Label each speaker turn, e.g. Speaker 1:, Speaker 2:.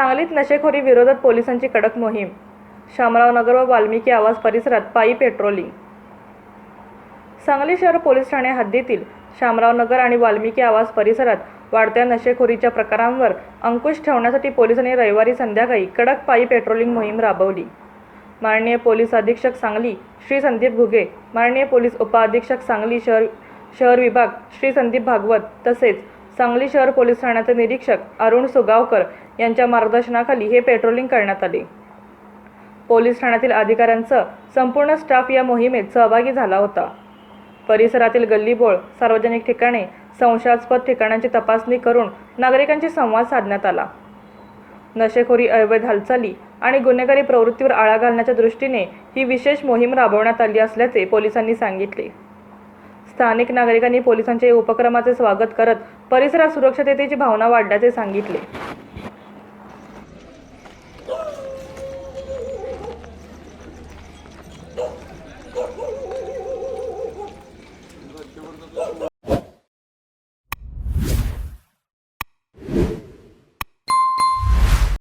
Speaker 1: सांगलीत नशेखोरी विरोधात पोलिसांची कडक मोहीम शामराव नगर व वाल्मिकी आवास परिसरात पायी पेट्रोलिंग. सांगली शहर पोलीस ठाणे हद्दीतील शामराव नगर आणि वाल्मिकी आवास परिसरात वाढत्या नशेखोरीच्या प्रकारांवर अंकुश ठेवण्यासाठी पोलिसांनी रविवारी संध्याकाळी कडक पायी पेट्रोलिंग मोहीम राबवली. माननीय पोलीस अधीक्षक सांगली श्री संदीप घुगे माननीय पोलीस उपअधीक्षक सांगली शहर शहर विभाग श्री संदीप भागवत तसेच सांगली शहर पोलीस ठाण्याचे निरीक्षक अरुण सुगावकर यांच्या मार्गदर्शनाखाली हे पेट्रोलिंग करण्यात आले. पोलीस ठाण्यातील अधिकाऱ्यांचं संपूर्ण स्टाफ या मोहिमेत सहभागी झाला होता. परिसरातील गल्लीबोळ सार्वजनिक ठिकाणे संशयास्पद ठिकाणांची तपासणी करून नागरिकांशी संवाद साधण्यात आला. नशेखोरी अवैध हालचाली आणि गुन्हेगारी प्रवृत्तीवर आळा घालण्याच्या दृष्टीने ही विशेष मोहीम राबवण्यात आली असल्याचे पोलिसांनी सांगितले. स्थानिक नागरिकांनी पोलिसांच्या या उपक्रमाचे स्वागत करत परिसरात सुरक्षिततेची भावना वाढल्याचे सांगितले.